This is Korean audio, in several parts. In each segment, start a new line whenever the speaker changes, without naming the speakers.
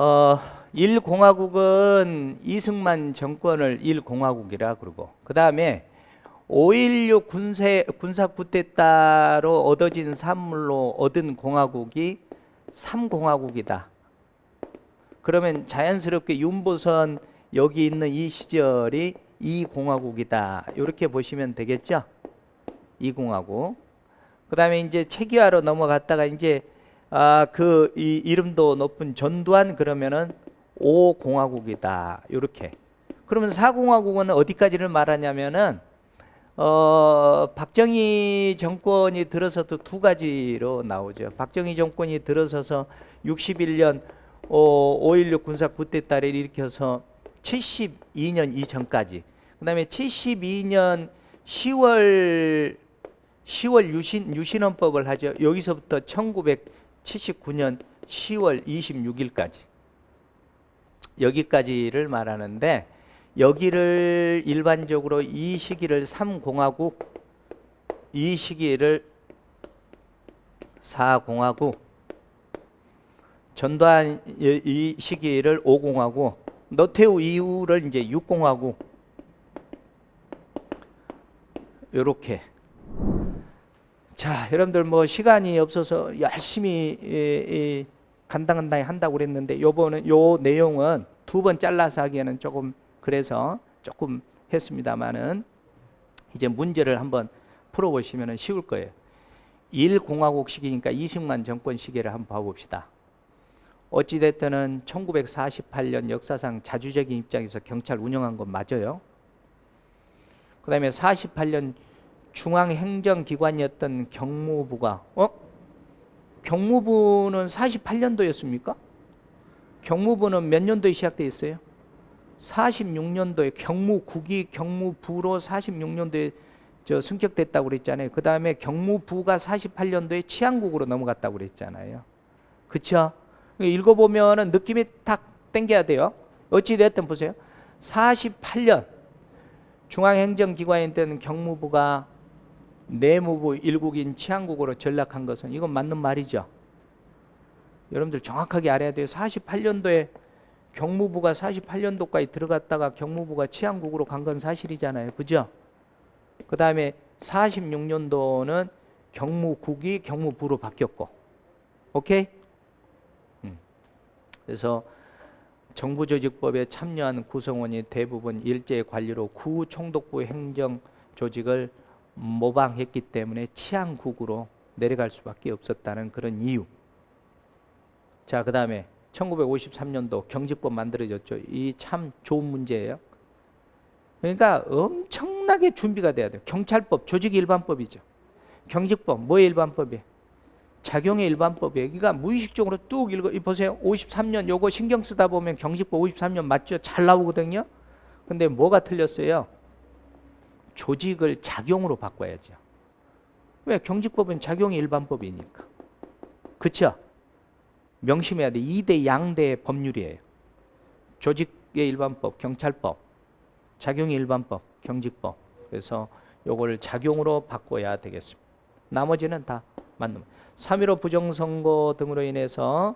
어, 1공화국은 이승만 정권을 1공화국이라 그러고 그 다음에 5.16 군세, 군사 쿠데타로 얻어진 산물로 얻은 공화국이 3공화국이다. 그러면 자연스럽게 윤보선 여기 있는 이 시절이 2공화국이다. 이렇게 보시면 되겠죠? 2공화국. 그 다음에 이제 체계화로 넘어갔다가 이제 아, 그 이, 이름도 높은 전두환 그러면은 5공화국이다. 이렇게. 그러면 4공화국은 어디까지를 말하냐면은 어, 박정희 정권이 들어서도 두 가지로 나오죠. 박정희 정권이 들어서서 61년 어, 5.16 군사 쿠데타를 일으켜서 72년 이전까지 그다음에 72년 10월 10월 유신 유신헌법을 하죠. 여기서부터 1979년 10월 26일까지. 여기까지를 말하는데 여기를 일반적으로 이 시기를 3공화국 이 시기를 4공화국 전두환 이- 이 시기를 5공화국 노태우 이후를 이제 6공화국 요렇게 자 여러분들 뭐 시간이 없어서 열심히 이, 이, 간당간당히 한다고 그랬는데 요번은 요 내용은 두 번 잘라서 하기에는 조금 그래서 조금 했습니다마는 이제 문제를 한번 풀어 보시면 쉬울 거예요. 1공화국 시기니까 이승만 정권 시기를 한번 봐 봅시다. 어찌 됐든 1948년 역사상 자주적인 입장에서 경찰 운영한 건 맞아요. 그 다음에 48년 중앙행정기관이었던 경무부가 어? 경무부는 48년도였습니까? 경무부는 몇 년도에 시작돼 있어요? 46년도에 경무국이 경무부로 46년도에 저 승격됐다고 그랬잖아요. 그 다음에 경무부가 48년도에 치안국으로 넘어갔다고 그랬잖아요. 그쵸? 읽어보면은 느낌이 탁 땡겨야 돼요. 어찌됐든 보세요. 48년 중앙행정기관이었던 경무부가 내무부 일국인 치안국으로 전락한 것은 이건 맞는 말이죠. 여러분들 정확하게 알아야 돼요. 48년도에 경무부가 48년도까지 들어갔다가 경무부가 치안국으로 간 건 사실이잖아요. 그죠? 그 다음에 46년도는 경무국이 경무부로 바뀌었고, 오케이? 음. 그래서 정부조직법에 참여한 구성원이 대부분 일제 관리로 구총독부 행정 조직을 모방했기 때문에 치안국으로 내려갈 수밖에 없었다는 그런 이유. 자, 그 다음에 1953년도 경직법 만들어졌죠. 이 참 좋은 문제예요. 그러니까 엄청나게 준비가 돼야 돼요. 경찰법, 조직 일반법이죠. 경직법, 뭐의 일반법이에요? 작용의 일반법이에요. 그러니까 무의식적으로 뚝 읽어 이 보세요. 53년 요거 신경 쓰다 보면 경직법 53년 맞죠? 잘 나오거든요. 근데 뭐가 틀렸어요? 조직을 작용으로 바꿔야죠. 왜? 경직법은 작용의 일반법이니까. 그쵸? 명심해야 돼. 2대 양대 법률이에요. 조직의 일반법, 경찰법, 작용의 일반법, 경직법. 그래서 요걸 작용으로 바꿔야 되겠습니다. 나머지는 다 맞는. 3.15 부정선거 등으로 인해서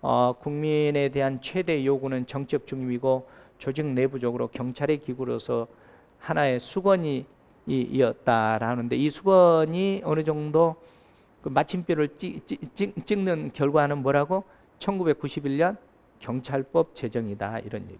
어, 국민에 대한 최대 요구는 정책 중립이고 조직 내부적으로 경찰의 기구로서 하나의 수건이 이- 수건이 어느 정도 그 마침표를 찍, 찍, 찍, 찍는 결과는 뭐라고? 1991년 경찰법 제정이다 이런 얘기.